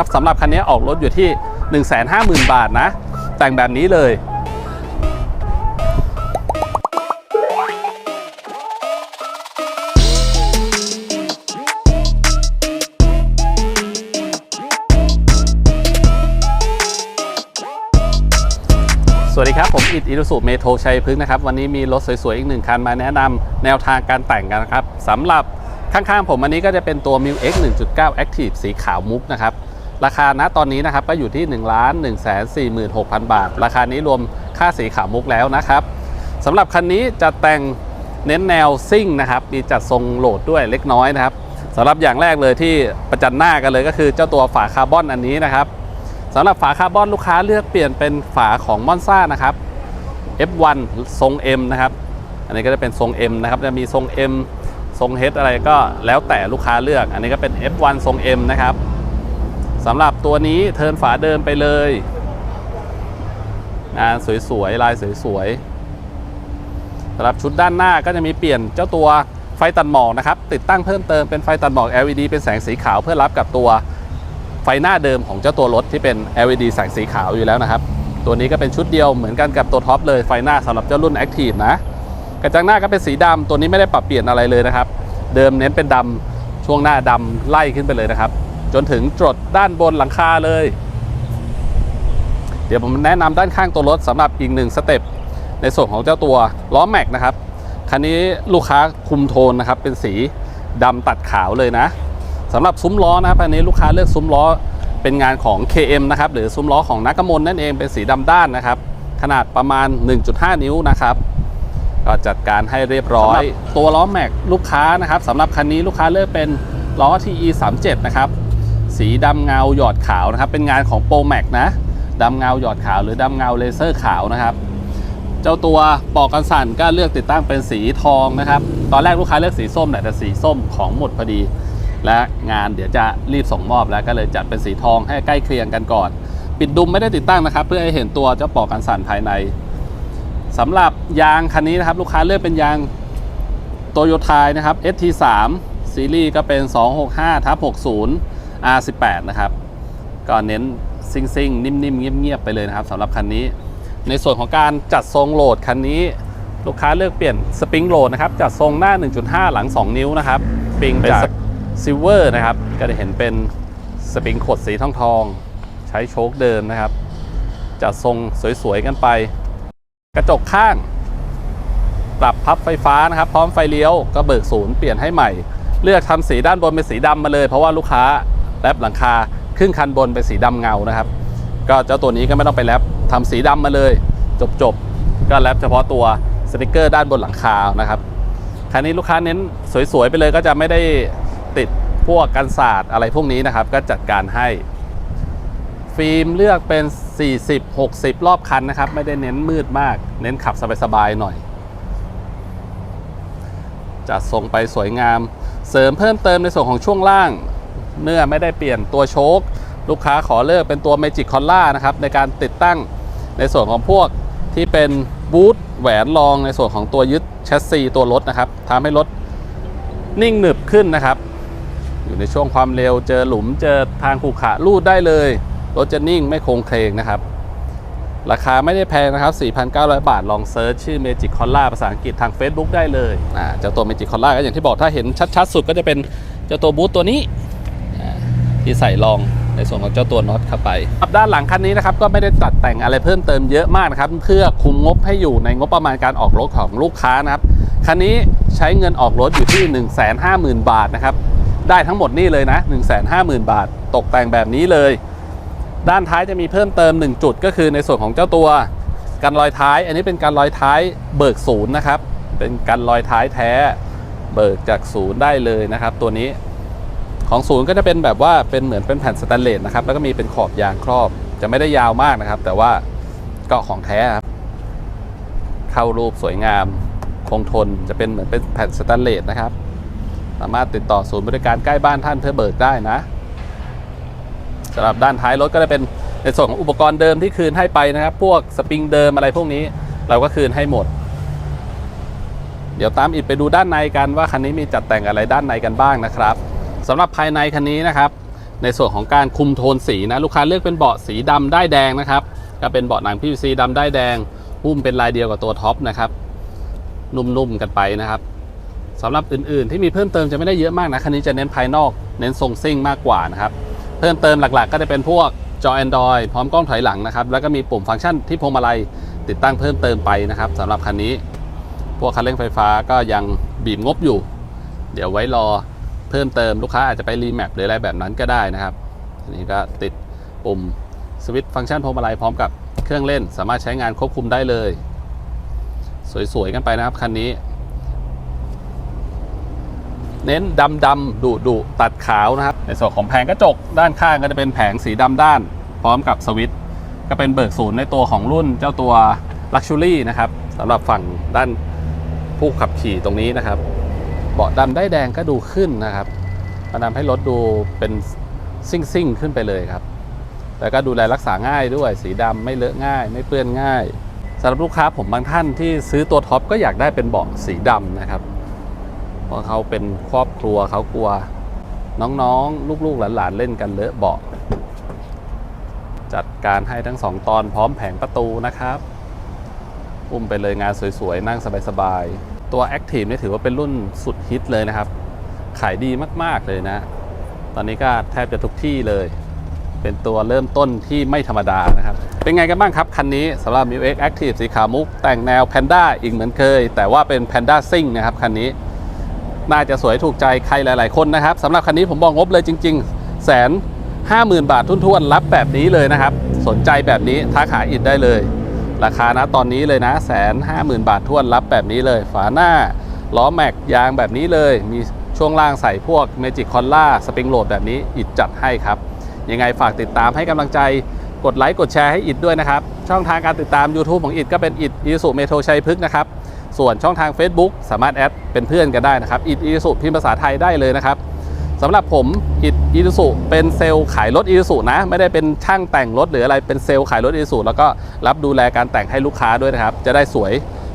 ครับสำหรับคันนี้ออกรถอยู่ที่ 150,000 บาทนะ แต่งแบบนี้เลย สวัสดีครับ ผมอิดอิรุสุเมโทชัยพฤกษ์นะครับ วันนี้มีรถสวยๆ อีกหนึ่งคันมาแนะนำแนวทางการแต่งกันนะครับสำหรับข้างๆ ผมอันนี้ก็จะเป็นตัว m i l X 1.9 Active สีขาวมุกนะครับ ราคาณตอนนี้นะครับก็อยู่ที่ 1 1 4 6 0 0 0 บาท ราคานี้รวมค่าสีขาวมุกแล้วนะครับสำหรับคันนี้จะแต่งเน้นแนวซิ่งนะครับ มีจัดทรงโหลดด้วยเล็กน้อยนะครับสำหรับอย่างแรกเลยที่ประจันหน้ากันเลยก็คือเจ้าตัวฝาคาร์บอนอันนี้นะครับสำหรับฝาคาร์บอนลูกค้าเลือกเปลี่ยนเป็นฝาของมอนซ่านะครับ F1 ทรง M นะครับ อันนี้ก็จะเป็นทรง M นะครับ จะมีทรง M ทรง H อะไรก็แล้วแต่ลูกค้าเลือก อันนี้ก็เป็น F1 ทรง M นะครับ สำหรับตัวนี้เทินฝาเดิมไปเลย งานสวยๆ ลายสวยๆสำหรับชุดด้านหน้าก็จะมีเปลี่ยนเจ้าตัวไฟตัดหมอกนะครับ ติดตั้งเพิ่มเติมเป็นไฟตัดหมอก LED เป็นแสงสีขาวเพื่อรับกับตัวไฟหน้าเดิมของเจ้าตัวรถที่เป็น LED แสงสีขาวอยู่แล้วนะครับ ตัวนี้ก็เป็นชุดเดียวเหมือนกันกับตัวท็อปเลยไฟหน้าสำหรับเจ้ารุ่น Active นะ กระจังหน้าก็เป็นสีดำตัวนี้ไม่ได้ปรับเปลี่ยนอะไรเลยนะครับ เดิมเน้นเป็นดำช่วงหน้าดำไล่ขึ้นไปเลยนะครับ จนถึงจดด้านบนหลังคาเลย เดี๋ยวผมแนะนำด้านข้างตัวรถสำหรับอีกหนึ่งสเต็ปในส่วนของเจ้าตัวล้อแม็กนะครับคันนี้ลูกค้าคุมโทนนะครับ เป็นสีดำตัดขาวเลยนะสำหรับซุ้มล้อนะครับอันนี้ลูกค้าเลือกซุ้มล้อเป็นงานของ KM นะครับหรือซุ้มล้อของนักกมลนั่นเองเป็นสีดำด้านนะครับ ขนาดประมาณ 1.5 นิ้วนะครับก็จัดการให้เรียบร้อย ตัวล้อแม็กลูกค้านะครับสำหรับคันนี้ลูกค้าเลือกเป็นล้อ TE 3 7 นะครับ สีดำเงาหยอดขาวนะครับ เป็นงานของ Pro Max นะดำเงาหยอดขาวหรือดำเงาเลเซอร์ขาวนะครับเจ้าตัวปอกกันสั่นก็เลือกติดตั้งเป็นสีทองนะครับ ตอนแรกลูกค้าเลือกสีส้มแหละแต่สีส้มของหมดพอดี และงานเดี๋ยวจะรีบส่งมอบแล้วก็เลยจัดเป็นสีทองให้ใกล้เคียงกันก่อน ปิดดุมไม่ได้ติดตั้งนะครับ เพื่อให้เห็นตัวเจ้าปอกกันสั่นภายในสำหรับยางคันนี้นะครับ ลูกค้าเลือกเป็นยางโตโยต้านะครับ ST3 ซีรีส์ก็เป็น 265ทับ60 R18 นะครับก็เน้นซิงซิงๆนิ่มๆเงียบๆไปเลยนะครับสำหรับคันนี้ ในส่วนของการจัดทรงโหลดคันนี้ ลูกค้าเลือกเปลี่ยนสปริงโหลดนะครับจัดทรงหน้า 1.5 หลัง 2 นิ้วนะครับสปริงจากซิลเวอร์นะครับก็จะเห็นเป็นสปริงขดสีทองทองๆใช้โชคเดิมนะครับจัดทรงสวยๆกันไป กระจกข้างปรับพับไฟฟ้านะครับ พร้อมไฟเลี้ยวก็เบิกศูนย์เปลี่ยนให้ใหม่ เลือกทำสีด้านบนเป็นสีดำมาเลย เพราะว่าลูกค้า แรปหลังคาครึ่งคันบนเป็นสีดำเงานะครับ ก็เจ้าตัวนี้ก็ไม่ต้องไปแรปทำสีดำมาเลย จบๆก็แรปเฉพาะตัวสติกเกอร์ด้านบนหลังคานะครับคันนี้ลูกค้าเน้นสวยๆไปเลยก็จะไม่ได้ติดพวกกันศาสตร์อะไรพวกนี้นะครับ ก็จัดการให้ ฟิล์มเลือกเป็น 40 60 รอบคันนะครับ ไม่ได้เน้นมืดมาก เน้นขับสบายๆหน่อยจัดทรงไปสวยงาม เสริมเพิ่มเติมในส่วนของช่วงล่าง เมื่อไม่ได้เปลี่ยนตัวโชคลูกค้าขอเลือกเป็นตัว Magic c o l l a นะครับในการติดตั้งในส่วนของพวกที่เป็นบูทแหวนรองในส่วนของตัวยึดแชสซีตัวรถนะครับทำให้รถนิ่งหนึบขึ้นนะครับ อยู่ในช่วงความเร็วเจอหลุมเจอทางขรุขระลูดได้เลย รถจะนิ่งไม่โครงเคลงนะครับ ราคาไม่ได้แพงนะครับ 4,900 บาทลองเซิร์ชชื่อ Magic c o l l a ภาษาอังกฤษทาง Facebook ได้เลยอ่าเจ้าตัว Magic c o l l a ก็อย่างที่บอกถ้าเห็นชัด ๆ สุดก็จะเป็นเจ้าตัวบูทตัวนี้ ที่ใส่รองในส่วนของเจ้าตัวน็อตเข้าไปครับด้านหลังคันนี้นะครับก็ไม่ได้ตัดแต่งอะไรเพิ่มเติมเยอะมากนะครับเพื่อคุมงบให้อยู่ในงบประมาณการออกรถของลูกค้านะครับคันนี้ใช้เงินออกรถอยู่ที่ 150,000 บาทนะครับได้ทั้งหมดนี่เลยนะ 150,000 บาท ตกแต่งแบบนี้เลย ด้านท้ายจะมีเพิ่มเติม 1 จุดก็คือในส่วนของเจ้าตัวกันรอยท้าย อันนี้เป็นการรอยท้ายเบิกศูนย์นะครับ เป็นการรอยท้ายแท้ เบิกจากศูนย์ได้เลยนะครับ ตัวนี้ ของศูนย์ก็จะเป็นแบบว่าเป็นเหมือนเป็นแผ่นสแตนเลสนะครับแล้วก็มีเป็นขอบยางครอบ จะไม่ได้ยาวมากนะครับ แต่ว่าก็ของแท้ครับเข้ารูปสวยงามคงทนจะเป็นเหมือนเป็นแผ่นสแตนเลสนะครับ สามารถติดต่อศูนย์บริการใกล้บ้านท่านเพื่อเบิกได้นะสำหรับด้านท้ายรถก็จะเป็นในส่วนของอุปกรณ์เดิมที่คืนให้ไปนะครับ พวกสปริงเดิมอะไรพวกนี้ เราก็คืนให้หมด เดี๋ยวตามอิดไปดูด้านในกันว่าคันนี้มีจัดแต่งอะไรด้านในกันบ้างนะครับ สำหรับภายในคันนี้นะครับ ในส่วนของการคุมโทนสีนะลูกค้าเลือกเป็นเบาะสีดำได้แดงนะครับก็เป็นเบาะหนัง PVC ดำได้แดงหุ้มเป็นลายเดียวกับตัวท็อปนะครับนุ่มๆกันไปนะครับสำหรับอื่นๆ ที่มีเพิ่มเติมจะไม่ได้เยอะมากนะคันนี้จะเน้นภายนอก เน้นทรงซิ่งมากกว่านะครับเพิ่มเติมหลักๆ ก็จะเป็นพวกจอ Android พร้อมกล้องถอยหลังนะครับแล้วก็มีปุ่มฟังก์ชันที่พวงมาลัยติดตั้งเพิ่มเติมไปนะครับสำหรับคันนี้ พวกคันเร่งไฟฟ้าก็ยังบีบงบอยู่ เดี๋ยวไว้รอ เพิ่มเติมลูกค้าอาจจะไปรีแมปหรืออะไรแบบนั้นก็ได้นะครับอันนี้ก็ติดปุ่มสวิตช์ฟังก์ชันพวงมาลัยพร้อมกับเครื่องเล่น สามารถใช้งานควบคุมได้เลย สวยๆกันไปนะครับคันนี้ เน้นดำดำดุดุตัดขาวนะครับ ในส่วนของแผงกระจกด้านข้างก็จะเป็นแผงสีดำด้าน พร้อมกับสวิตช์ก็เป็นเบิกศูนย์ในตัวของรุ่นเจ้าตัว Luxury นะครับสำหรับฝั่งด้านผู้ขับขี่ตรงนี้นะครับ เบาะดำได้แดงก็ดูขึ้นนะครับมันทำให้รถดูเป็นซิ่งซิ่งๆขึ้นไปเลยครับ แล้วก็ดูแลรักษาง่ายด้วย สีดำไม่เลอะง่าย ไม่เปื้อนง่ายสำหรับลูกค้าผมบางท่านที่ซื้อตัวท็อปก็อยากได้เป็นเบาะสีดำนะครับ เพราะเขาเป็นครอบครัวเขากลัว น้องๆ ลูกๆหลานๆเล่นกันเลอะเบาะจัดการให้ทั้งสองตอนพร้อมแผงประตูนะครับ อุ้มไปเลยงานสวยๆ นั่งสบายๆ ตัว Active นี่ถือว่าเป็นรุ่นสุดฮิตเลยนะครับ ขายดีมาก ๆ เลยนะ ตอนนี้ก็แทบจะทุกที่เลย เป็นตัวเริ่มต้นที่ไม่ธรรมดานะครับ เป็นไงกันบ้างครับ คันนี้สำหรับ m i X Active สีขาวมุก แต่งแนว Panda อีกเหมือนเคย แต่ว่าเป็น Panda Sing นะครับ คันนี้ น่าจะสวยถูกใจใครหลาย ๆ คนนะครับสำหรับคันนี้ผมบอกงบเลยจริง ๆ แสนห้าหมื่นบาททุนๆรับแบบนี้เลยนะครับ สนใจแบบนี้ทักหายอิดได้เลย ราคานะตอนนี้เลยนะแสนห้าหมื่นบาททวนรับแบบนี้เลย ฝาหน้าล้อแม็กยางแบบนี้เลย มีช่วงล่างใส่พวกเมจิกคอลล่าสปริงโหลดแบบนี้อิดจัดให้ครับ ยังไงฝากติดตามให้กำลังใจกดไลค์กดแชร์ให้อิดด้วยนะครับ ช่องทางการติดตาม YouTube ของอิดก็เป็นอิดอีสุเมโทชัยพฤกษ์นะครับส่วนช่องทาง Facebook สามารถแอดเป็นเพื่อนกันได้นะครับอิดอีสุพิมพ์ภาษาไทยได้เลยนะครับ สำหรับผมอิดอีสุเป็นเซลล์ขายรถอีสุนะ ไม่ได้เป็นช่างแต่งรถหรืออะไรเป็นเซลล์ขายรถอีสุแล้วก็รับดูแลการแต่งให้ลูกค้าด้วยนะครับ จะได้สวย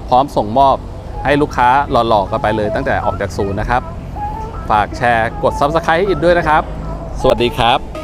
พร้อมส่งมอบให้ลูกค้าหล่อๆกันไปเลยตั้งแต่ออกจากศูนย์นะครับ ฝากแชร์กด Subscribe ให้อิดด้วยนะครับ สวัสดีครับ